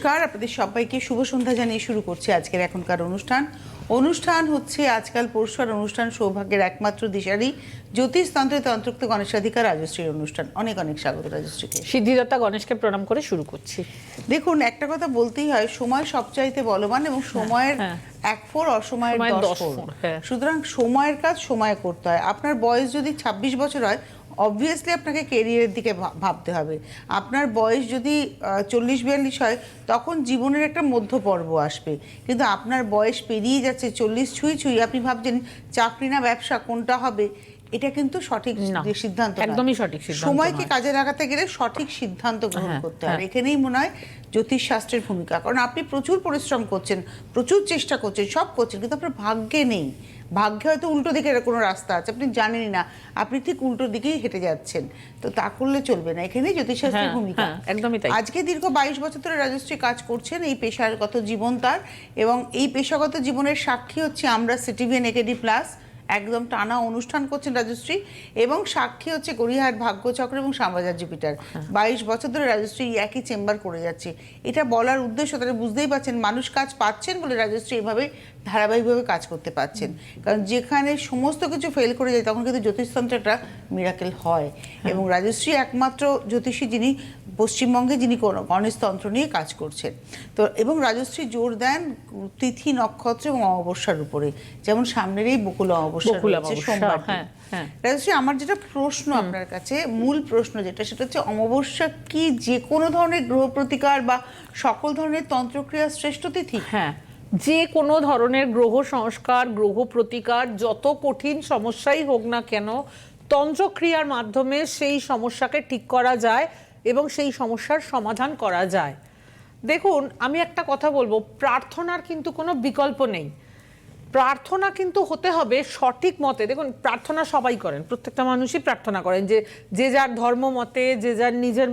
নমস্কার আপনাদের সবাইকে শুভ সন্ধ্যা জানিয়ে শুরু করছি আজকের এখনকার অনুষ্ঠান। অনুষ্ঠান হচ্ছে আজকাল পরশুর অনুষ্ঠান সৌভাগ্যের একমাত্র দিশারি জ্যোতিষতন্ত্রে তন্ত্রোক্ত গণেশাধিকার রাজশ্রীর অনুষ্ঠান। অনেক অনেক স্বাগত রাজশ্রীকে। সিদ্ধিদাতা গণেশকে প্রণাম করে শুরু করছি। দেখুন একটা কথা বলতেই হয় সময় সবচাইতে বলবান এবং সময়ের হ্যাঁ। এক ফোর অসময়ের সময়ের দশ ফোর হ্যাঁ। সুতরাং সময়ের কাজ সময় করতে হয়। আপনার বয়স যদি ছাব্বিশ বছর হয় অবভিয়াসলি আপনাকে কেরিয়ারের দিকে ভাবতে হবে। আপনার বয়স যদি চল্লিশ বিয়াল্লিশ হয় তখন জীবনের একটা মধ্য পর্ব আসবে। কিন্তু আপনার বয়স পেরিয়ে যাচ্ছে চল্লিশ ছুঁই ছুঁই আপনি ভাবছেন চাকরি না ব্যবসা কোনটা হবে? এটা কিন্তু সঠিক সিদ্ধান্ত একদমই সঠিক সময়কে কাজে লাগাতে গেলে সঠিক সিদ্ধান্ত গ্রহণ হ্যাঁ, করতে হয়। হ্যাঁ। এখানেই মনে হয় জ্যোতিষ শাস্ত্রের ভূমিকা। কারণ আপনি প্রচুর পরিশ্রম করছেন প্রচুর চেষ্টা করছেন সব করছেন কিন্তু আপনার ভাগ্যে নেই। ভাগ্যে হয়তো উল্টো দিকে কোনো রাস্তা আছে আপনি জানেনই না। আপনি ঠিক উল্টো দিকেই হেঁটে যাচ্ছেন। তো তা করলে চলবে না। এখানে জ্যোতিষশাস্ত্রের হ্যাঁ, ভূমিকা। হ্যাঁ, একদমই তাই। আজকে দীর্ঘ বাইশ বছর ধরে রাজশ্রী কাজ করছেন এই পেশাগত জীবন তার। এবং এই পেশাগত জীবনের সাক্ষী হচ্ছে আমরা সিটিভিএন একেডি প্লাস একদম টানা অনুষ্ঠান করছেন রাজশ্রী। এবং সাক্ষী হচ্ছে গড়িয়াহাট ভাগ্যচক্র এবং শ্যামবাজার জুপিটার। বাইশ বছর ধরে রাজশ্রী একই চেম্বার করে যাচ্ছে। এটা বলার উদ্দেশ্য তারা বুঝতেই পারছেন মানুষ কাজ পাচ্ছেন বলে রাজশ্রী এভাবে ধারাবাহিকভাবে কাজ করতে পারছেন। কারণ যেখানে সমস্ত কিছু ফেল করে যায় তখন কিন্তু জ্যোতিষতন্ত্র একটা মিরাকেল হয়। এবং রাজশ্রী একমাত্র জ্যোতিষী যিনি পশ্চিমবঙ্গে যিনি কোন- গণেশতন্ত্র নিয়ে কাজ করছেন। তো এবং রাজশ্রী জোর দেন তিথি নক্ষত্র এবং অমাবস্যার উপরে। যেমন সামনের এই বকুল অমাবস্যা সোমবার হ্যাঁ, হ্যাঁ। রাজশ্রী আমার যেটা প্রশ্ন আপনার কাছে মূল প্রশ্ন যেটা সেটা হচ্ছে অমাবস্যা কি? যে কোনো ধরনের গ্রহ প্রতিকার বা সকল ধরনের তন্ত্রক্রিয়া শ্রেষ্ঠ তিথি? হ্যাঁ। যে কোনো ধরনের গ্রহ সংস্কার, গ্রহ প্রতিকার, যত কঠিন সমস্যাই হোক না কেন, তন্ত্রক্রিয়ার মাধ্যমে সেই সমস্যাকে ঠিক করা যায় এবং সেই সমস্যার সমাধান করা যায়। দেখুন, আমি একটা কথা বলব, প্রার্থনার কিন্তু কোনো বিকল্প নেই। প্রার্থনা কিন্তু হতে হবে সঠিক মতে। দেখুন, প্রার্থনা সবাই করেন, প্রত্যেকটা মানুষই প্রার্থনা করেন যে যে যার ধর্ম মতে, যে যার নিজের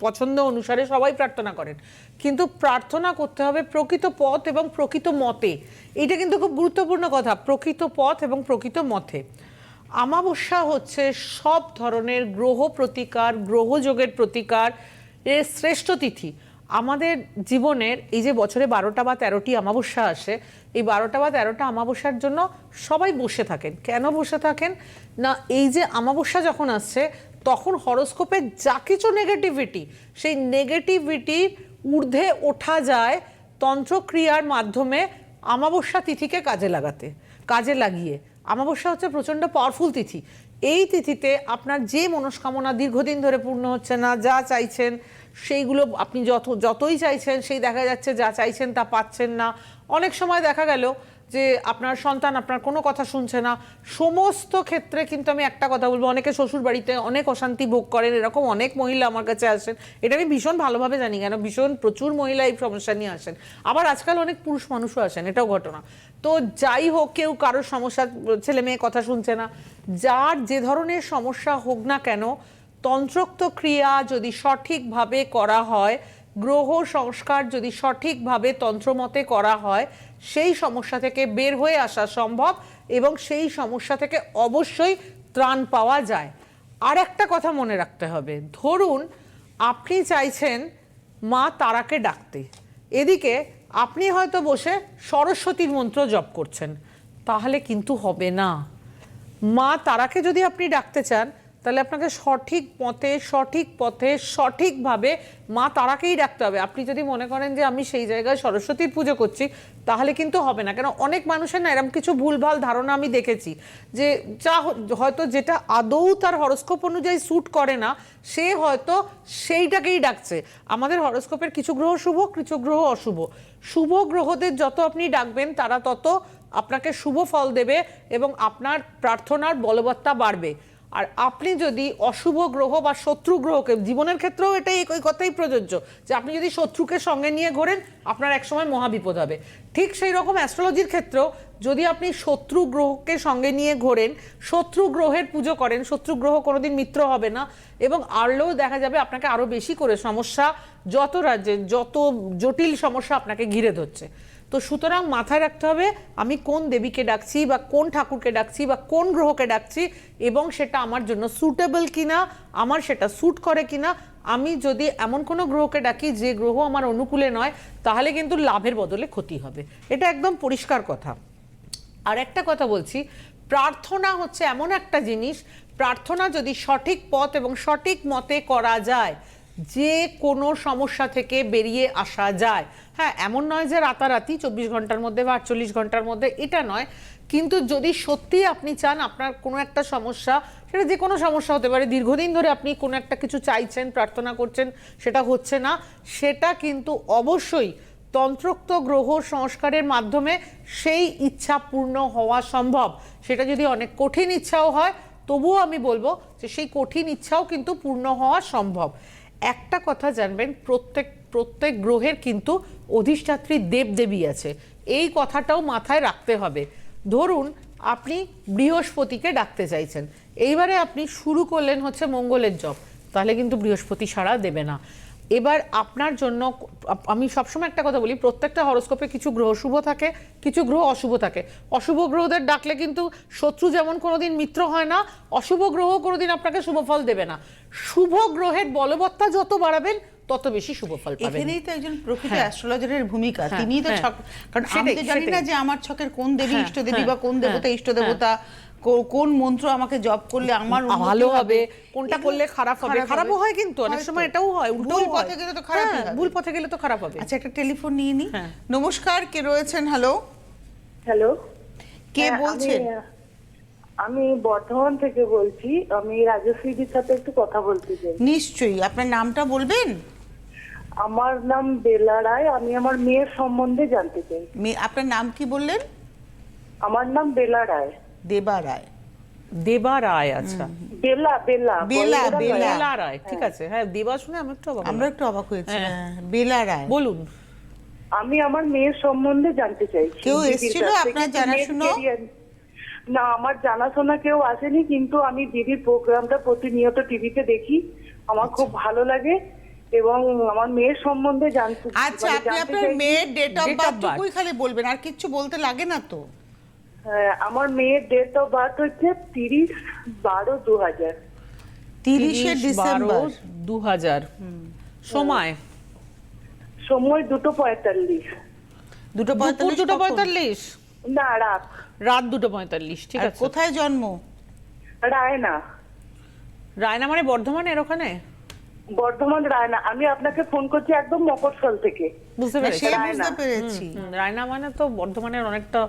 পছন্দ অনুসারে সবাই প্রার্থনা করেন। কিন্তু প্রার্থনা করতে হবে প্রকৃত পথ এবং প্রকৃত মতে। এটা কিন্তু খুব গুরুত্বপূর্ণ কথা, প্রকৃত পথ এবং প্রকৃত মতে। আমাবস্যা হচ্ছে সব ধরনের গ্রহ প্রতিকার গ্রহযোগের প্রতিকার, এর শ্রেষ্ঠ তিথি। আমাদের জীবনের এই যে বছরে বারোটা বা তেরোটি অমাবস্যা আসে, এই বারোটা বা তেরোটা অমাবস্যার জন্য সবাই বসে থাকেন। কেন বসে থাকেন? না, এই যে অমাবস্যা যখন আসছে, তখন হরোস্কোপে যা কিছু নেগেটিভিটি সেই নেগেটিভিটির ঊর্ধ্বে ওঠা যায় তন্ত্রক্রিয়ার মাধ্যমে অমাবস্যা তিথিকে কাজে লাগাতে, কাজে লাগিয়ে। অমাবস্যা হচ্ছে প্রচণ্ড পাওয়ারফুল তিথি। এই তিথিতে আপনার যে মনস্কামনা দীর্ঘদিন ধরে পূর্ণ হচ্ছে না, যা চাইছেন সেইগুলো আপনি যত, যতই চাইছেন, সেই দেখা যাচ্ছে যা চাইছেন তা পাচ্ছেন না। অনেক সময় দেখা গেল যে আপনার সন্তান আপনার কোনো কথা শুনছে না। সমস্ত ক্ষেত্রে কিন্তু আমি একটা কথা বলব, অনেকে শ্বশুর বাড়িতে অনেক অশান্তি ভোগ করেন, এরকম অনেক মহিলা আমার কাছে আসেন। এটা আমি ভীষণ ভালোভাবে জানি কেন, ভীষণ প্রচুর মহিলা এই সমস্যা নিয়ে আসেন। আবার আজকাল অনেক পুরুষ মানুষও আসেন, এটাও ঘটনা। তো যাই হোক, কেউ কারোর সমস্যা, ছেলে মেয়ে কথা শুনছে না। যার যে ধরনের সমস্যা হোক না কেন তন্ত্রোক্ত ক্রিয়া যদি সঠিকভাবে করা হয়, গ্রহ সংস্কার যদি সঠিকভাবে তন্ত্রমতে করা হয়, সেই সমস্যা থেকে বের হয়ে আসা সম্ভব এবং সেই সমস্যা থেকে অবশ্যই ত্রাণ পাওয়া যায়। আর একটা কথা মনে রাখতে হবে, ধরুন আপনি চাইছেন মা তারাকে ডাকতে, এদিকে আপনি হয়তো বসে সরস্বতীর মন্ত্র জপ করছেন, তাহলে কিন্তু হবে না। মা তারাকে যদি আপনি ডাকতে চান তাহলে আপনাকে সঠিক পথে সঠিক পথে, সঠিকভাবে মা তারাকেই ডাকতে হবে। আপনি যদি মনে করেন যে আমি সেই জায়গায় সরস্বতীর পুজো করছি, তাহলে কিন্তু হবে না। কেন? অনেক মানুষের না এরকম কিছু ভুলভাল ধারণা আমি দেখেছি যে যা হয়তো যেটা আদৌ তার হরস্কোপ অনুযায়ী স্যুট করে না, সে হয়তো সেইটাকেই ডাকছে। আমাদের হরস্কোপের কিছু গ্রহ শুভ, কিছু গ্রহ অশুভ। শুভ গ্রহদের যত আপনি ডাকবেন, তারা তত আপনাকে শুভ ফল দেবে এবং আপনার প্রার্থনার বলবত্তা বাড়বে। আর আপনি যদি অশুভ গ্রহ বা শত্রু গ্রহকে, জীবনের ক্ষেত্রেও এটাই ওই কথাই প্রযোজ্য, যে আপনি যদি শত্রুকে সঙ্গে নিয়ে ঘোরেন, আপনার একসময় মহাবিপদ হবে। ঠিক সেই রকম অ্যাস্ট্রোলজির ক্ষেত্রেও যদি আপনি শত্রু গ্রহকে সঙ্গে নিয়ে ঘোরেন, শত্রু গ্রহের পুজো করেন, শত্রু গ্রহ কোনোদিন মিত্র হবে না, এবং আরলেও দেখা যাবে আপনাকে আরও বেশি করে সমস্যা, যত রাজ্যে, যত জটিল সমস্যা আপনাকে ঘিরে ধরছে। তো সুতরাং মাথায় রাখতে হবে, আমি কোন দেবীকে ডাকছি বা কোন ঠাকুরকে ডাকছি বা কোন গ্রহকে ডাকছি এবং সেটা আমার জন্য সুটেবল কিনা, আমার সেটা স্যুট করে কিনা, আমি যদি এমন কোনো গ্রহকে ডাকি যে গ্রহ আমার অনুকূলে নয়, তাহলে কিন্তু লাভের বদলে ক্ষতি হবে। এটা একদম পরিষ্কার কথা। আর একটা কথা বলছি, প্রার্থনা হচ্ছে এমন একটা জিনিস, প্রার্থনা যদি সঠিক পথ এবং সঠিক মতে করা যায় যে কোনো সমস্যা থেকে বেরিয়ে আসা যায়। হ্যাঁ এমন নয় যে রাতারাতি চব্বিশ ঘণ্টার মধ্যে বা আটচল্লিশ ঘণ্টার মধ্যে এটা নয়। কিন্তু যদি সত্যি আপনি চান আপনার কোনো একটা সমস্যা, সেটা যে কোনো সমস্যা হতে পারে, দীর্ঘদিন ধরে আপনি কোনো একটা কিছু চাইছেন, প্রার্থনা করছেন, সেটা হচ্ছে না। সেটা কিন্তু অবশ্যই তন্ত্রোক্ত গ্রহ সংস্কারের মাধ্যমে সেই ইচ্ছা পূর্ণ হওয়া সম্ভব। সেটা যদি অনেক কঠিন ইচ্ছাও হয়, তবুও আমি বলব যে সেই কঠিন ইচ্ছাও কিন্তু পূর্ণ হওয়া সম্ভব। একটা কথা জানবেন, প্রত্যেক প্রত্যেক গ্রহের কিন্তু অধিষ্ঠাত্রী দেবদেবী আছে। এই কথাটাও মাথায় রাখতে হবে। ধরুন, আপনি বৃহস্পতিকে ডাকতে চাইছেন। এইবারে আপনি শুরু করলেন হচ্ছে মঙ্গলের জপ। তাহলে কিন্তু বৃহস্পতি সাড়া দেবে না। এবার আপনার জন্য আমি সবসময় একটা কথা বলি প্রত্যেকটা হরস্কোপে কিছু গ্রহ শুভ থাকে কিছু গ্রহ অশুভ থাকে। অশুভ গ্রহদের ডাকলে কিন্তু শত্রু যেমন কোনোদিন মিত্র হয় না অশুভ গ্রহ কোনোদিন আপনাকে শুভ ফল দেবে না। শুভ গ্রহের বলবত্তা যত বাড়াবেন তত বেশি শুভ ফল পাবেন। এখানেই তো একজন প্রকৃত। অ্যাস্ট্রোলজারের ভূমিকা। হ্যাঁ, তিনিই তো হ্যাঁ। ছক কারণ আমি তো জানি না যে আমার ছকের কোন দেবী হ্যাঁ, ইষ্ট দেবী বা কোন দেবতা ইষ্ট দেবতা কোন মন্ত্র আমাকে জপ করলে আমার ভালো হবে? কোনটা করলে খারাপ হবে? খারাপও হয় কিন্তু অনেক সময় এটাও হয়। ভুল পথে গেলে তো খারাপই হ্যাঁ, হবে। ভুল পথে গেলে তো খারাপ হবে। আচ্ছা একটা টেলিফোন নিয়ে নি। হ্যাঁ। নমস্কার কে রয়েছেন? হ্যালো। হ্যালো। কে হ্যাঁ, বলছেন? আমি, বর্ধমান থেকে বলছি। আমি রাজশ্রীদির সাথে একটু কথা বলতে চাই। নিশ্চয়ই। আপনার নামটা বলবেন? আমার নাম বেলা রায়। আমি আমার মেয়ের সম্বন্ধে জানতে চাই। মে- আপনার নাম কি বললেন? আমার নাম বেলা রায়। দেবা রায়। দেবা রায় আচ্ছা। বেলা বেলা। বেলা, বেলা। রায় ঠিক আছে। হ্যাঁ দেবা শুনে আমি একটু অবাক আমরা একটু অবাক হয়েছি হ্যাঁ। হ্যাঁ, বেলা রায়। বলুন। আমি আমার মেয়ের সম্বন্ধে জানতে চাই কেউ এসেছিল আপনার জানাশুনো? না আমার জানাশোনা কেউ আসেনি কিন্তু আমি দিদির প্রোগ্রামটা প্রতিনিয়ত টিভিতে দেখি। আমার খুব ভালো লাগে এবং আমার মেয়ের সম্বন্ধে জানতে আচ্ছা মানে আপনি আপনার মেয়ের ডেট অফ Date বার্থ খালি বলবেন আর কিচ্ছু বলতে লাগে না তো। হ্যাঁ, আমার মেয়ের ডেট অফ বার্থ হচ্ছে তিরিশ বারো দু হাজার তিরিশে ডিসেম্বর। 12, 2000 সময়? সময় দুটো পঁয়তাল্লিশ। দুটো পঁয়তাল্লিশ দুটো পঁয়তাল্লিশ? না রাত। রাত দুটো পঁয়তাল্লিশ ঠিক আছে। কোথায় জন্ম? রায়না। রায়না মানে বর্ধমানের ওখানে? বর্ধমান রায়না। আমি আপনাকে ফোন করছি একদম মফস্বল থেকে। বুঝতে পেরেছি। রায়না মানে তো বর্ধমানের অনেকটা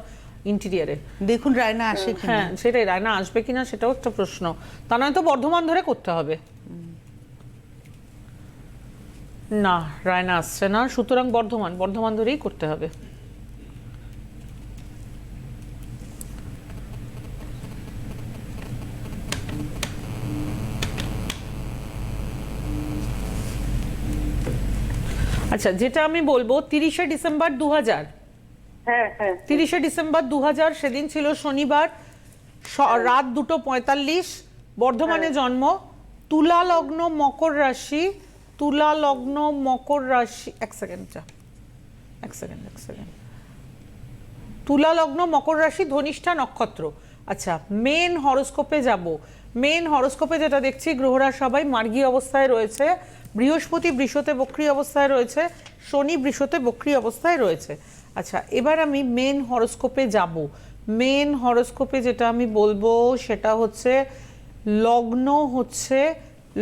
ইন্টেরিয়ারে দেখুন রায়না আসে হ্যাঁ সেটাই রায়না আসবে কিনা সেটাও একটা প্রশ্ন। তা নয় তো বর্ধমান ধরে করতে হবে। না রায়না আসছে না সুতরাং বর্ধমান বর্ধমান ধরেই করতে হবে। আচ্ছা যেটা আমি বলব তিরিশে ডিসেম্বর দু হাজার তিরিশে ডিসেম্বর দু হাজার সেদিন ছিল শনিবার রাত দুটো পঁয়তাল্লিশ বর্ধমানে জন্ম তুলা লগ্ন মকর রাশি তুলা লগ্ন মকর রাশি এক সেকেন্ড যা। এক সেকেন্ড এক সেকেন্ড। তুলা লগ্ন মকর রাশি ধনিষ্ঠা নক্ষত্র। আচ্ছা মেন হরোস্কোপে যাব। মেন হরোস্কোপে যেটা দেখছি গ্রহরা সবাই মার্গী অবস্থায় রয়েছে বৃহস্পতি বৃষতে বক্রী অবস্থায় রয়েছে শনি বৃষতে বক্রী অবস্থায় রয়েছে। আচ্ছা এবার আমি মেন হরোস্কোপে যাব। মেন হরোস্কোপে যেটা আমি বলব সেটা হচ্ছে, লগ্ন হচ্ছে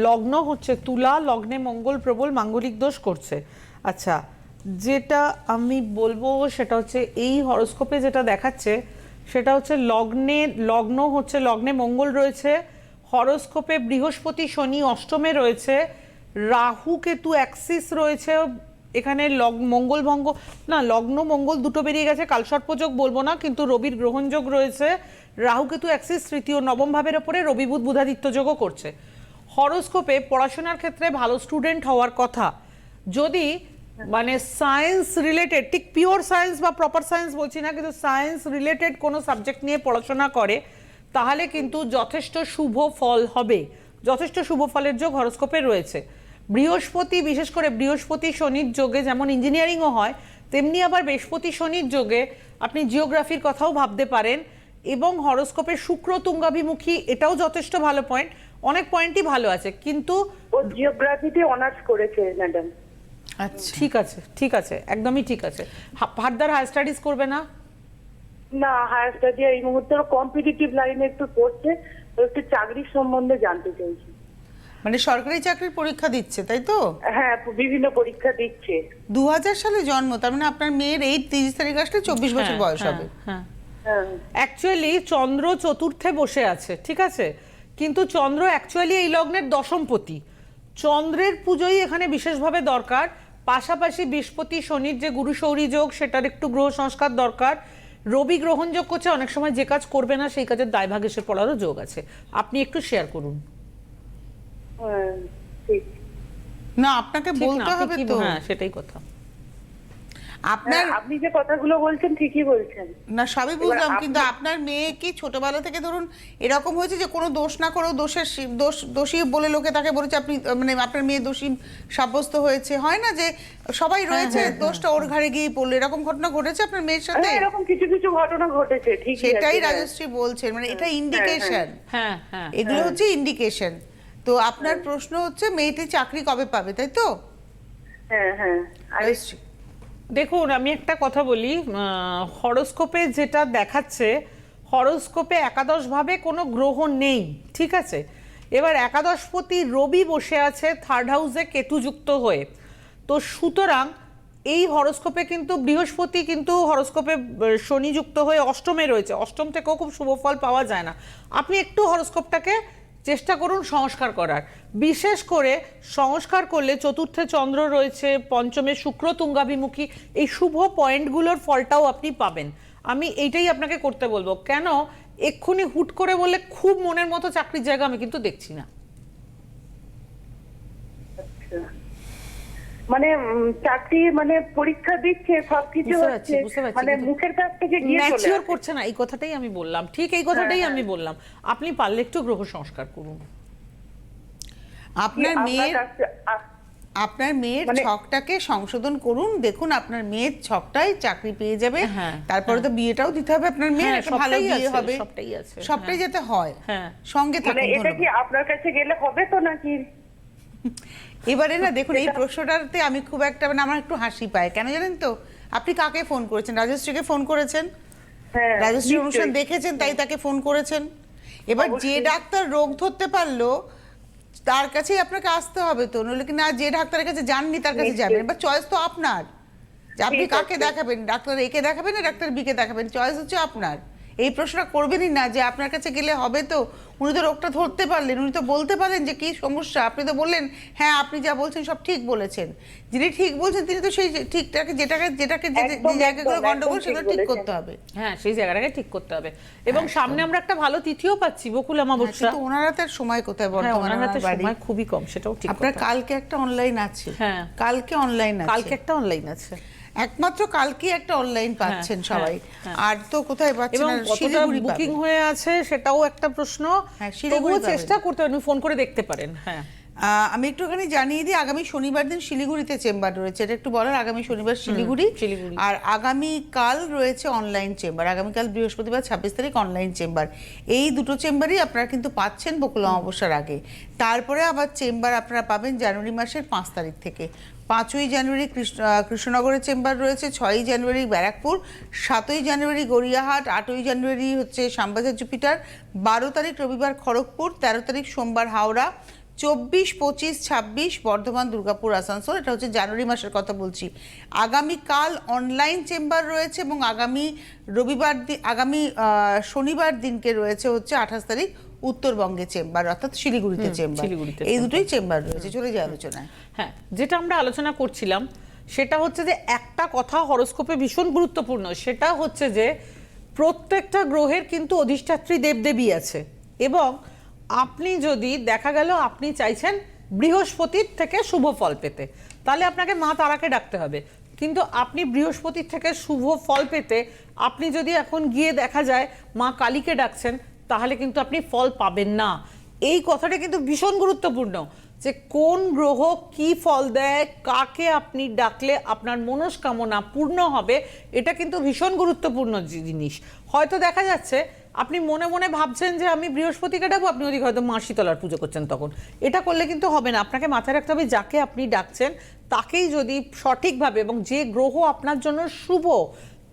লগ্ন হচ্ছে তুলা, লগ্নে মঙ্গল, প্রবল, মাঙ্গলিক দোষ করছে। আচ্ছা যেটা আমি বলব সেটা হচ্ছে, এই হরোস্কোপে যেটা দেখাচ্ছে, সেটা হচ্ছে লগ্নে, লগ্ন হচ্ছে, লগ্নে মঙ্গল রয়েছে হরোস্কোপে বৃহস্পতি, শনি, অষ্টমে রয়েছে, রাহু কেতু অ্যাক্সিস রয়েছে এখানে লগ মঙ্গল ভঙ্গ, না, লগ্ন, মঙ্গল দুটো বেরিয়ে গেছে কালসর্পযোগ বলব না, কিন্তু রবির গ্রহণযোগ রয়েছে রাহু কেতু অ্যাক্সিস তৃতীয় নবম ভাবের ওপরে, রবি বুধ বুধাদিত্য যোগও করছে। হরোস্কোপে পড়াশোনার ক্ষেত্রে ভালো স্টুডেন্ট হওয়ার কথা। যদি মানে সায়েন্স রিলেটেড, ঠিক পিওর সায়েন্স বা প্রপার সায়েন্স বলছি না, কিন্তু সায়েন্স রিলেটেড কোনো সাবজেক্ট নিয়ে পড়াশোনা করে, তাহলে কিন্তু যথেষ্ট শুভ ফল হবে। যথেষ্ট শুভ ফলের যোগ হরোস্কোপে রয়েছে। বৃহস্পতি বিশেষ করে বৃহস্পতি শনির যোগে যেমন ইঞ্জিনিয়ারিংও হয় তেমনি আবার বৃহস্পতি শনির যোগে আপনি জিওগ্রাফির কথাও ভাবতে পারেন এবং হরোস্কোপের শুক্র তুঙ্গাভিমুখী এটাও যথেষ্ট ভালো পয়েন্ট অনেক পয়েন্টই ভালো আছে কিন্তু ও জিওগ্রাফিতে অনার্স করেছে ম্যাডাম আচ্ছা। ঠিক আছে ঠিক আছে একদমই ঠিক আছে। ফার্দার হায়ার স্টাডিজ করবে না? না হায়ার স্টাডি এই মুহূর্তে কম্পিটিটিভ লাইনে একটু পড়ছে একটু চাকরির সম্বন্ধে জানতে চাইছি। মানে সরকারি চাকরির পরীক্ষা দিচ্ছে তাই তো? হ্যাঁ বিভিন্ন পরীক্ষা দিচ্ছে। দু হাজার সালে জন্ম তার মানে আপনার মেয়ের এই তিরিশ তারিখ আসলে চব্বিশ বছর হ্যাঁ, বয়স হ্যাঁ, হবে। হ্যাঁ। হ্যাঁ। অ্যাকচুয়ালি চন্দ্র চতুর্থে বসে আছে ঠিক আছে? কিন্তু চন্দ্র অ্যাকচুয়ালি এই লগ্নের দশমপতি। চন্দ্রের পুজোই এখানে বিশেষভাবে দরকার। পাশাপাশি বৃহস্পতি শনির যে গুরু সৌরী যোগ সেটার একটু গ্রহ সংস্কার দরকার। রবি গ্রহণযোগ করছে অনেক সময় যে কাজ করবে না সেই কাজের দায়ভাগ এসে পড়ারও যোগ আছে। আপনি একটু শেয়ার করুন। না আপনাকে বলতে হবে তো। হ্যাঁ সেটাই কথা। আপনার হ্যাঁ, আপনি যে কথাগুলো বলছেন ঠিকই বলছেন। না সবই বুঝলাম কিন্তু আপনার মেয়ে কি ছোটবেলা থেকে ধরুন এরকম হয়েছে যে কোনো দোষ না করেও দোষের দোষ দোষী বলে লোকে তাকে বলেছে আপনি মানে আপনার মেয়ে দোষী সাব্যস্ত হয়েছে। হয় না যে সবাই হ্যাঁ, রয়েছে দোষটা ওর ঘাড়ে গিয়ে পড়ল। এরকম ঘটনা ঘটেছে আপনার মেয়ের সাথে? হ্যাঁ, এরকম কিছু কিছু ঘটনা ঘটেছে ঠিক সেটাই রাজশ্রী বলছেন মানে এটা ইন্ডিকেশন হ্যাঁ। হ্যাঁ এগুলো হচ্ছে ইন্ডিকেশন তো আপনার প্রশ্ন হচ্ছে মেয়েটি চাকরি কবে পাবে তাই তো? হ্যাঁ হ্যাঁ আর দেখুন আমি একটা কথা বলি হরোস্কোপে যেটা দেখাচ্ছে হরোস্কোপে একাদশভাবে কোনো গ্রহ নেই ঠিক আছে? এবার একাদশপতি রবি বসে আছে থার্ড হাউসে কেতুযুক্ত হয়ে। তো সুতরাং এই হরোস্কোপে কিন্তু বৃহস্পতি কিন্তু হরোস্কোপে শনি যুক্ত হয়ে অষ্টমে রয়েছে। অষ্টম থেকেও খুব শুভ ফল পাওয়া যায় না। আপনি একটু হরোস্কোপটাকে চেষ্টা করুন সংস্কার করার। বিশেষ করে সংস্কার করলে চতুর্থে চন্দ্র রয়েছে, পঞ্চমে শুক্র তুঙ্গাভিমুখী, এই শুভ পয়েন্টগুলোর ফলটাও আপনি পাবেন। আমি এইটাই আপনাকে করতে বলব। কেন? এক্ষুনি হুট করে বললে খুব মনের মতো চাকরির জায়গা আমি কিন্তু দেখছি না। মানে চাকরি মানে পরীক্ষা দিচ্ছে সবকিছু হচ্ছে মানে মুখের কাছ থেকে গিয়ে ম্যাচিওর করছে না এই কথাটাই আমি বললাম ঠিক এই কথাটাই হ্যাঁ, আমি বললাম আপনি পারলে একটু গ্রহ সংস্কার করুন। আপনার মেয়ের আপনার মেয়ের মানে- ছকটাকে সংশোধন করুন দেখুন আপনার মেয়ের ছকটাই চাকরি পেয়ে যাবে হ্যাঁ, তারপরে তো বিয়েটাও দিতে হবে আপনার মেয়ের হ্যাঁ, একটা ভালো সবটাই বিয়ে হবে সবটাই আছে, সবটাই হ্যাঁ। যাতে হয় হ্যাঁ। সঙ্গে মানে থাকুন এটা কি আপনার কাছে গেলে হবে তো নাকি? এবারে না দেখুন এই প্রশ্নটাতে আমি খুব একটা মানে আমার একটু হাসি পায়। কেন জানেন তো? আপনি কাকে ফোন করেছেন? রাজশ্রীকে ফোন করেছেন? হ্যাঁ রাজশ্রী অনুষ্ঠান দেখেছেন তাই তাকে ফোন করেছেন? এবার যে ডাক্তার রোগ ধরতে পারল তার কাছেই আপনাকে আসতে হবে তো। নইলে কি না যে ডাক্তারের কাছে যাননি তার কাছে যাবেন। এবার চয়েস তো আপনার। আপনি কাকে দেখাবেন? ডাক্তার একে দেখাবেন না ডাক্তার বিকে দেখাবেন? চয়েস হচ্ছে আপনার। এই প্রশ্নটা করবেনই না যে আপনার কাছে গেলে হবে তো? উনি তো রোগটা ধরতে পারলেন উনি তো বলতে পারলেন যে কি সমস্যা? আপনি তো বললেন হ্যাঁ আপনি যা বলছেন সব ঠিক বলেছেন। যিনি ঠিক বলছেন তিনি তো সেই ঠিকটাকে যেটাকে যেটাকে যে- জায়গাগুলো গন্ডগোল সেগুলো ঠিক করতে হবে। হ্যাঁ সেই জায়গাটাকে ঠিক করতে হবে। এবং সামনে আমরা একটা ভালো তিথিও পাচ্ছি বকুল হ্যাঁ, অমাবস্যা। কিন্তু ওনারা তো আর সময় কোথায় হ্যাঁ বর্তমানে ওনার হাতে সময় খুবই কম সেটাও ঠিক আপনার কালকে একটা অনলাইন আছে। হ্যাঁ। কালকে অনলাইন আছে। কালকে একটা অনলাইন আছে। একমাত্র কালকে একটা অনলাইন পাচ্ছেন হ্যাঁ, সবাই। হ্যাঁ। আর তো কোথায় পাচ্ছেন? এবং কতটা বুকিং হয়ে আছে সেটাও একটা প্রশ্ন। হ্যাঁ, তবুও চেষ্টা করতে পারেন ফোন করে দেখতে পারেন। হ্যাঁ। আমি একটুখানি জানিয়ে দিই আগামী শনিবার দিন শিলিগুড়িতে চেম্বার রয়েছে এটা একটু বলার আগামী শনিবার শিলিগুড়ি। শিলিগুড়ি। আর আগামী কাল রয়েছে অনলাইন চেম্বার আগামীকাল বৃহস্পতিবার ছাব্বিশ তারিখ অনলাইন চেম্বার। এই দুটো চেম্বারই আপনারা কিন্তু পাচ্ছেন বকুল অমাবস্যার আগে। তারপরে আবার চেম্বার আপনারা পাবেন জানুয়ারি মাসের পাঁচ তারিখ থেকে। পাঁচই জানুয়ারি কৃষ্ণ কৃষ্ণনগরের চেম্বার রয়েছে, ছয়ই জানুয়ারি ব্যারাকপুর, সাতই জানুয়ারি গড়িয়াহাট, আটই জানুয়ারি হচ্ছে শ্যামবাজার, জুপিটার, বারো তারিখ রবিবার খড়গপুর, তেরো তারিখ সোমবার হাওড়া, চব্বিশ, পঁচিশ, ছাব্বিশ বর্ধমান, দুর্গাপুর, আসানসোল, এটা হচ্ছে জানুয়ারি মাসের কথা বলছি। আগামীকাল অনলাইন চেম্বার রয়েছে এবং আগামী রবিবার আগামী শনিবার দিনকে রয়েছে হচ্ছে আঠাশ তারিখ উত্তরবঙ্গে চেম্বার অর্থাৎ শিলিগুড়িতে চেম্বার। শিলিগুড়িতে এই দুটোই চেম্বার রয়েছে চলে যায় আলোচনায়। হ্যাঁ যেটা আমরা আলোচনা করছিলাম সেটা হচ্ছে যে একটা কথা হরোস্কোপে ভীষণ গুরুত্বপূর্ণ সেটা হচ্ছে যে প্রত্যেকটা গ্রহের কিন্তু অধিষ্ঠাত্রী দেবদেবী আছে। এবং আপনি যদি দেখা গেল আপনি চাইছেন বৃহস্পতির থেকে শুভ ফল পেতে তাহলে আপনাকে মা তারাকে ডাকতে হবে। কিন্তু আপনি বৃহস্পতির থেকে শুভ ফল পেতে আপনি যদি এখন গিয়ে দেখা যায় মা কালীকে ডাকছেন তাহলে কিন্তু আপনি ফল পাবেন না। এই কথাটা কিন্তু ভীষণ গুরুত্বপূর্ণ যে কোন গ্রহ কি ফল দেয়, কাকে আপনি ডাকলে আপনার মনস্কামনা পূর্ণ হবে, এটা কিন্তু ভীষণ গুরুত্বপূর্ণ জিনিস। হয়তো দেখা যাচ্ছে আপনি মনে মনে ভাবছেন যে আমি বৃহস্পতিকে ডাকবো আপনি ওদিকে হয়তো মা শীতলার পুজো করছেন তখন। এটা করলে কিন্তু হবে না। আপনাকে মাথায় রাখতে হবে যাকে আপনি ডাকছেন, তাকেই যদি সঠিকভাবে এবং যে গ্রহ আপনার জন্য শুভ,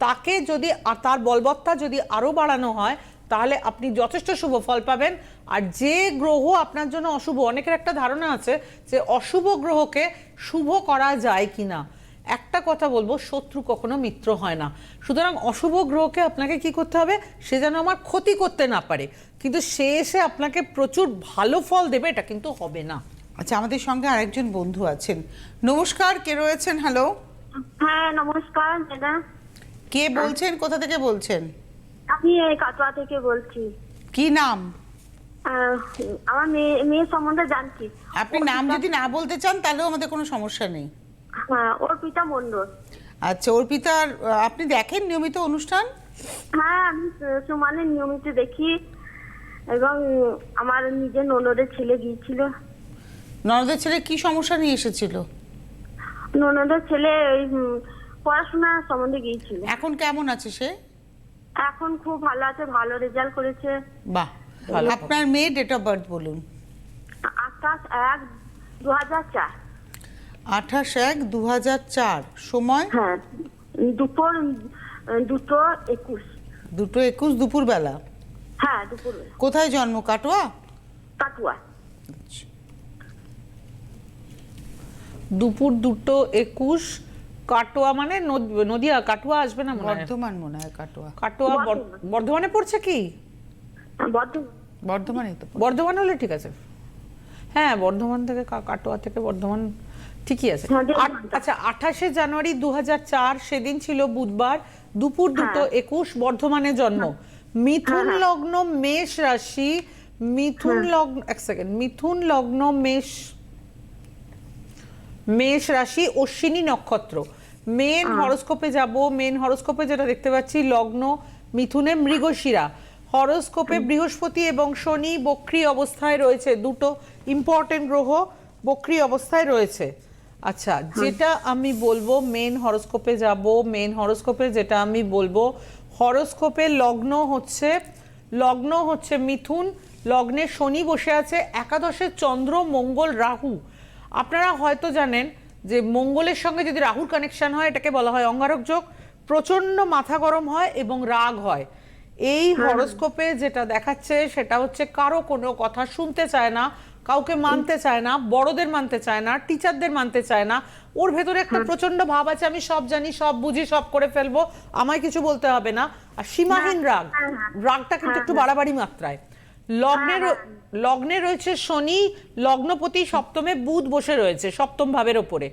তাকে যদি আর তার বলবত্তা যদি আরও বাড়ানো হয় তাহলে আপনি যথেষ্ট শুভ ফল পাবেন। আর যে গ্রহ আপনার জন্য অশুভ অনেকের একটা ধারণা আছে যে অশুভ গ্রহকে শুভ করা যায় কিনা। একটা কথা বলব শত্রু কখনো মিত্র হয় না। সুতরাং অশুভ গ্রহকে আপনাকে কি করতে হবে? সে যেন আমার ক্ষতি করতে না পারে। কিন্তু সে এসে আপনাকে প্রচুর ভালো ফল দেবে এটা কিন্তু হবে না। আচ্ছা আমাদের সঙ্গে আরেকজন বন্ধু আছেন। নমস্কার কে রয়েছেন? হ্যালো হ্যাঁ নমস্কার ম্যাডাম কে বলছেন? কোথা থেকে বলছেন? আমি এই কাটোয়া থেকে বলছি। কি নাম? আমার মেয়ে মেয়ের সম্বন্ধে জানছি। আপনি নাম যদি না বলতে চান তাহলেও আমাদের কোনো সমস্যা নেই। হ্যাঁ ওর পিতা মন্ডল। আচ্ছা ওর পিতার আপনি দেখেন নিয়মিত অনুষ্ঠান? হ্যাঁ আমি সুমানের নিয়মিত দেখি। এবং আমার নিজের ননদের ছেলে গিয়েছিল। ননদের ছেলে কি সমস্যা নিয়ে এসেছিল? ননদের ছেলে ওই পড়াশোনা সম্বন্ধে গিয়েছিল। এখন কেমন আছে সে? এখন খুব ভালো আছে ভালো রেজাল্ট করেছে। বাহ ভালো। আপনার মেয়ে ডেট অফ বার্থ বলুন। আঠাশ এক দু হাজার চার। আঠাশ এক দু হাজার চার সময়? হ্যাঁ দুপুর দুটো একুশ। দুটো একুশ দুপুরবেলা? হ্যাঁ দুপুর কোথায় জন্ম? কাটোয়া? কাটুয়া। দুপুর দুটো একুশ কাটোয়া মানে নদিয়া কাটোয়া আসবে না মনে হয়? বর্ধমান মনে হয় কাটোয়া। কাটোয়া বর্ধমানে। পড়ছে কি? বর্ধমান। বর্ধমানেই তো বর্ধমান হলে ঠিক আছে। হ্যাঁ বর্ধমান থেকে কাটোয়া থেকে বর্ধমান ঠিকই আছে। হ্যাঁ। আচ্ছা আঠাশে জানুয়ারি দু সেদিন ছিল বুধবার দুপুর দুটো একুশ বর্ধমানে জন্ম। মিথুন হ্যাঁ, হ্যাঁ। লগ্ন মেষ রাশি। মিথুন লগ্ন এক সেকেন্ড মিথুন লগ্ন মেষ মেষ রাশি অশ্বিনী নক্ষত্র। মেন হরোস্কোপে যাব মেন হরোস্কোপে যেটা দেখতে পাচ্ছি লগ্ন মিথুনে মৃগশিরা। হরোস্কোপে বৃহস্পতি এবং শনি বক্রি অবস্থায় রয়েছে দুটো ইম্পর্টেন্ট গ্রহ বক্রি অবস্থায় রয়েছে। আচ্ছা যেটা আমি বলব মেন হরোস্কোপে যাব মেন হরোস্কোপে যেটা আমি বলব হরোস্কোপে লগ্ন হচ্ছে লগ্ন হচ্ছে মিথুন লগ্নে শনি বসে আছে একাদশে চন্দ্র মঙ্গল রাহু। আপনারা হয়তো জানেন যে মঙ্গলের সঙ্গে যদি রাহুর কানেকশন হয় এটাকে বলা হয় অঙ্গারক যোগ প্রচণ্ড মাথা গরম হয় এবং রাগ হয়। এই হরোস্কোপে যেটা দেখাচ্ছে সেটা হচ্ছে কারও কোনো কথা শুনতে চায় না কাউকে মানতে চায় না বড়দের মানতে চায় না টিচারদের মানতে চায় না। ওর ভেতরে একটা প্রচণ্ড ভাব আছে আমি সব জানি সব বুঝি সব করে ফেলব আমায় কিছু বলতে হবে না। আর সীমাহীন রাগ রাগটা কিন্তু একটু বাড়াবাড়ি মাত্রায়। লগ্নের লগ্নে রয়েছে শনি লগ্নপতি সপ্তমে বুধ বসে রয়েছে সপ্তম ভাবের ওপরে।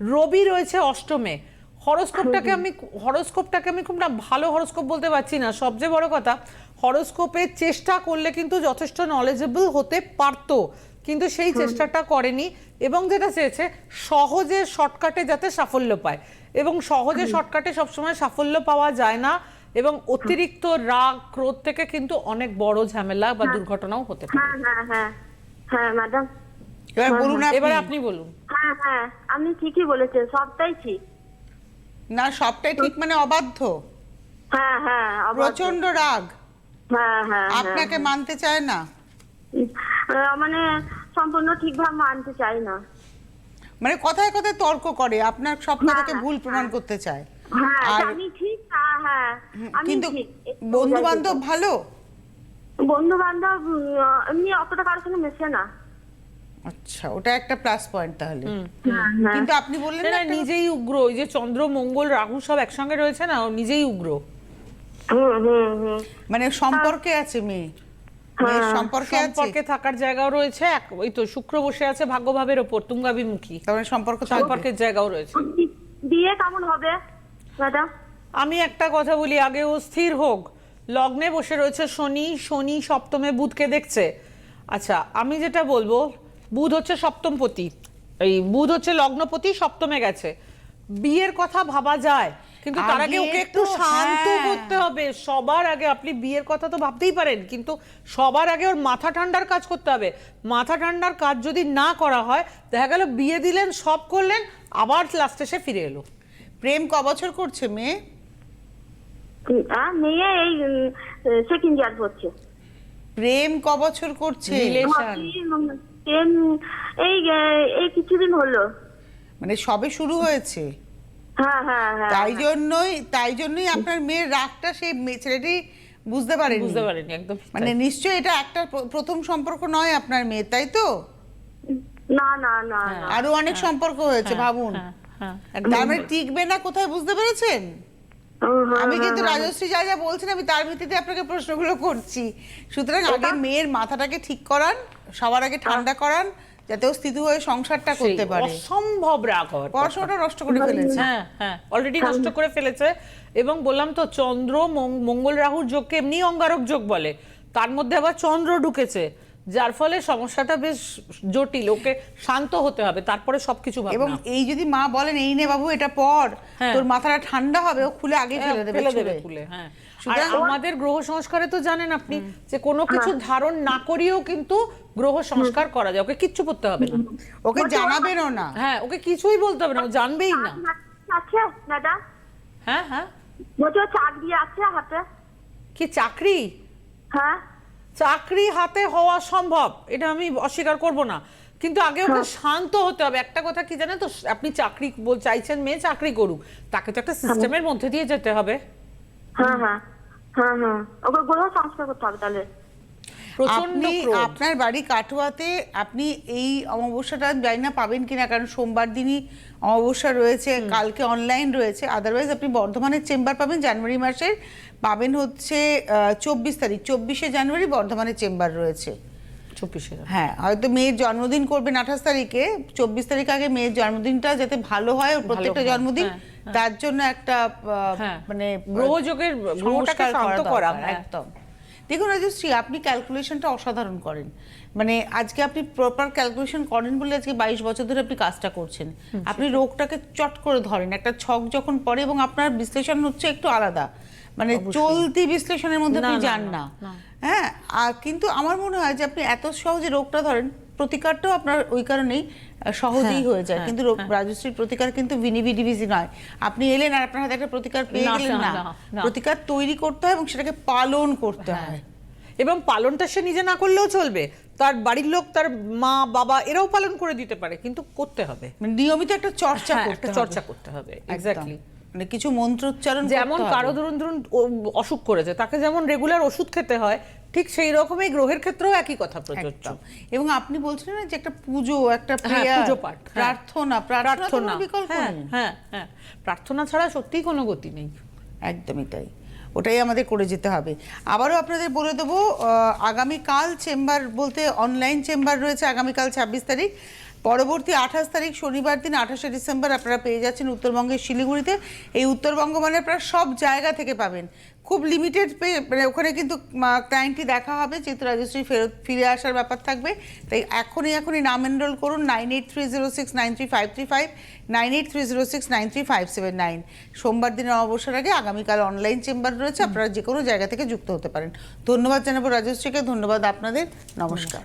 রবি রয়েছে অষ্টমে। হরোস্কোপটাকে আমি হরোস্কোপটাকে আমি খুব না ভালো হরোস্কোপ বলতে পারছি না। সবচেয়ে বড় কথা হরোস্কোপের চেষ্টা করলে কিন্তু যথেষ্ট নলেজেবল হতে পারতো কিন্তু সেই চেষ্টাটা করেনি এবং যেটা চেয়েছে সহজে শর্টকাটে যাতে সাফল্য পায়। এবং সহজে শর্টকাটে সবসময় সাফল্য পাওয়া যায় না। এবং অতিরিক্ত রাগ ক্রোধ থেকে কিন্তু অনেক বড় ঝামেলা বা দুর্ঘটনাও হতে পারে। হ্যাঁ হ্যাঁ হ্যাঁ। হ্যাঁ ম্যাডাম এবার বলুন এবার আপনি বলুন। হ্যাঁ হ্যাঁ। আপনি ঠিকই বলেছেন সবটাই ঠিক। না সবটাই ঠিক মানে অবাধ্য? হ্যাঁ হ্যাঁ প্রচণ্ড রাগ? হ্যাঁ হ্যাঁ আপনাকে মানতে চায় না? হ্যাঁ। মানে সম্পূর্ণ ঠিকভাবে মানতে চাই না। মানে কথায় কথায় তর্ক করে আপনার সব কথাকে হ্যাঁ, ভুল প্রমাণ করতে চায়। হ্যাঁ আর আমি ঠিক হ্যাঁ হ্যাঁ আমি কিন্তু ঠিক বন্ধু বান্ধব ভালো? বন্ধু বান্ধব এমনি অতটা কারোর সঙ্গে মেশে না। আচ্ছা ওটা একটা প্লাস পয়েন্ট তাহলে। হ্যাঁ, হ্যাঁ। কিন্তু আপনি বললেন না, না না, একটা- নিজেই উগ্র ওই যে চন্দ্র মঙ্গল রাহু সব একসঙ্গে রয়েছে না ও নিজেই উগ্র। হুম হুম হুম। মানে সম্পর্কে আছে মেয়ে। মেয়ের সম্পর্কে আছে? সম্পর্কে থাকার জায়গাও রয়েছে এক ওই তো শুক্র বসে আছে ভাগ্যভাবের ওপর তুঙ্গাভিমুখী। তার মানে সম্পর্ক থাকবে সম্পর্কের জায়গাও রয়েছে। বি- বিয়ে কেমন হবে? ম্যাডাম আমি একটা কথা বলি আগে ও স্থির হোক। লগ্নে বসে রয়েছে শনি শনি সপ্তমে বুধকে দেখছে। আচ্ছা আমি যেটা বলব বুধ হচ্ছে সপ্তমপতি। এই বুধ হচ্ছে লগ্নপতি সপ্তমে গেছে। বিয়ের কথা ভাবা যায় কিন্তু তার আগে আগে ওকে একটু শান্ত হ্যাঁ। করতে হবে। সবার আগে আপনি বিয়ের কথা তো ভাবতেই পারেন কিন্তু সবার আগে ওর মাথা ঠান্ডার কাজ করতে হবে। মাথা ঠান্ডার কাজ যদি না করা হয় দেখা গেল বিয়ে দিলেন সব করলেন আবার লাস্টে সে ফিরে এলো। প্রেম ক বছর করছে মেয়ে? মেয়ে এই সেকেন্ড ইয়ার পড়ছে। প্রেম ক বছর করছে? Ten, এই এই কিছুদিন হলো। মানে সবে শুরু হয়েছে? হ্যাঁ হ্যাঁ হ্যাঁ। তাই জন্যই তাই জন্যই আপনার মেয়ের রাগটা সেই মেয়ে- ছেলেটি বুঝতে পারেনি। বুঝতে পারিনি একদম মানে নিশ্চয়ই এটা একটা প্রথম সম্পর্ক নয় আপনার মেয়ে তাই তো? না না না আরও অনেক সম্পর্ক হয়েছে ভাবুন। তার মানে টিকবে না কোথায় বুঝতে পেরেছেন? হুম, আমি কিন্তু রাজশ্রী যা যা বলছেন আমি তার ভিত্তিতে আপনাকে প্রশ্নগুলো করছি। সুতরাং আগে মেয়ের মাথাটাকে ঠিক করান সবার আগে ঠান্ডা করান যাতে ও স্থিতি হয়ে সংসারটা করতে পারে। অসম্ভব রাগ কথা। পড়াশোনাটা নষ্ট করে ফেলেছে। হ্যাঁ হ্যাঁ অলরেডি নষ্ট করে ফেলেছে। এবং বললাম তো চন্দ্র মঙ্গল রাহুর যোগকে এমনি অঙ্গারক যোগ বলে। তার মধ্যে আবার চন্দ্র ঢুকেছে। যার ফলে সমস্যাটা বেশ জটিল ওকে শান্ত হতে হবে তারপরে সবকিছু ভাবনা। এবং এই যদি মা বলেন এই নে বাবু এটা পর হ্যাঁ। তোর মাথাটা ঠান্ডা হবে ও খুলে আগে হ্যাঁ, ফেলে দেবে ফেলে দেবে খুলে হ্যাঁ। আর আমাদের গ্রহ সংস্কারে তো জানেন আপনি যে কোনো কিছু ধারণ না করিয়েও কিন্তু গ্রহ সংস্কার করা যায় ওকে কিচ্ছু করতে হবে না। ওকে জানাবেনও না। হ্যাঁ ওকে কিছুই বলতে হবে না ও জানবেই না। আছে ম্যাডাম হ্যাঁ হ্যাঁ। চাকরি আছে হাতে? কি চাকরি? হ্যাঁ। চাকরি হাতে হওয়া সম্ভব এটা আমি অস্বীকার করব না। কিন্তু আগে ওকে শান্ত হতে হবে। একটা কথা কি জানেন তো আপনি চাকরি বল- চাইছেন মেয়ে চাকরি করুক তাকে তো একটা সিস্টেমের মধ্যে দিয়ে যেতে হবে। হ্যাঁ হ্যাঁ। হ্যাঁ হ্যাঁ। ওকে গ্রহ সংস্কার করতে হবে তাহলে। প্রচণ্ড আপনি আপনার বাড়ি কাটোয়াতে আপনি এই অমাবস্যাটা জানি না পাবেন কিনা কারণ সোমবার দিনই অমাবস্যা রয়েছে কালকে অনলাইন রয়েছে। আদারওয়াইজ আপনি বর্ধমানের চেম্বার পাবেন জানুয়ারি মাসের পাবেন হচ্ছে চব্বিশ তারিখ। চব্বিশে জানুয়ারি বর্ধমানের চেম্বার রয়েছে। চব্বিশে হ্যাঁ হয়তো মেয়ের জন্মদিন করবেন আঠাশ তারিখে। চব্বিশ তারিখ আগে মেয়ের জন্মদিনটা যাতে ভালো হয় প্রত্যেকটা জন্মদিন হ্যাঁ, তার জন্য একটা হ্যাঁ। মানে গ্রহযোগের গ্রহটাকে শান্ত করা করা দরকার, হ্যাঁ। একদম। দেখুন রাজশ্রী আপনি ক্যালকুলেশনটা অসাধারণ করেন। মানে আজকে আপনি প্রপার ক্যালকুলেশন করেন বলে আজকে বাইশ বছর ধরে আপনি কাজটা করছেন। আপনি রোগটাকে চট করে ধরেন একটা ছক যখন পড়ে এবং আপনার বিশ্লেষণ হচ্ছে একটু আলাদা। মানে চলতি বিশ্লেষণের মধ্যে আপনি যান না। হ্যাঁ আর কিন্তু আমার মনে হয় যে আপনি এত সহজে রোগটা ধরেন প্রতিকারটাও আপনার ওই কারণেই সহজেই হ্যাঁ, হয়ে যায়। হ্যাঁ, কিন্তু রাজশ্রীর প্রতিকার কিন্তু ভিনিভি ডিভিজি নয়। আপনি এলেন আর আপনার হাতে একটা প্রতিকার পেয়ে গেলেন না। প্রতিকার তৈরি করতে হয় এবং সেটাকে পালন করতে হয়। এবং পালনটা সে নিজে না করলেও চলবে। তার বাড়ির লোক তার মা বাবা এরাও পালন করে দিতে পারে। কিন্তু করতে হবে। মানে নিয়মিত একটা চর্চা হ্যাঁ, একটা চর্চা করতে হবে। এক্স্যাক্টলি মানে কিছু মন্ত্র উচ্চারণ যেমন কারও ধরুন ধরুন অসুখ করেছে তাকে যেমন রেগুলার ওষুধ খেতে হয় ঠিক সেই রকমই গ্রহের ক্ষেত্রেও একই কথা প্রযোজ্য। এবং আপনি বলছিলেন না যে একটা পুজো একটা হ্যাঁ, পুজো পাঠ হ্যাঁ। প্রার্থনা প্রার্থনা বিকল্প হ্যাঁ হ্যাঁ হ্যাঁ। প্রার্থনা ছাড়া সত্যিই কোনো গতি নেই। একদমই তাই। ওটাই আমাদের করে যেতে হবে। আবারও আপনাদের বলে দেবো আগামীকাল চেম্বার বলতে অনলাইন চেম্বার রয়েছে আগামীকাল ছাব্বিশ তারিখ। পরবর্তী আঠাশ তারিখ শনিবার দিন, আঠাশে ডিসেম্বর আপনারা পেয়ে যাচ্ছেন উত্তরবঙ্গের শিলিগুড়িতে। এই উত্তরবঙ্গ মানে আপনারা সব জায়গা থেকে পাবেন। খুব লিমিটেড মানে ওখানে কিন্তু ক্লায়েন্টটি দেখা হবে, যেহেতু রাজশ্রী ফেরত, ফিরে আসার ব্যাপার থাকবে। তাই এখনই এখনই নাম এনরোল করুন nine eight three zero six nine three five three five nine eight three zero six nine three five seven nine সোমবার দিনের অবসর আগে আগামীকাল অনলাইন চেম্বার রয়েছে, আপনারা যে কোনো জায়গা থেকে যুক্ত হতে পারেন। ধন্যবাদ জানাব রাজশ্রীকে, ধন্যবাদ আপনাদের, নমস্কার।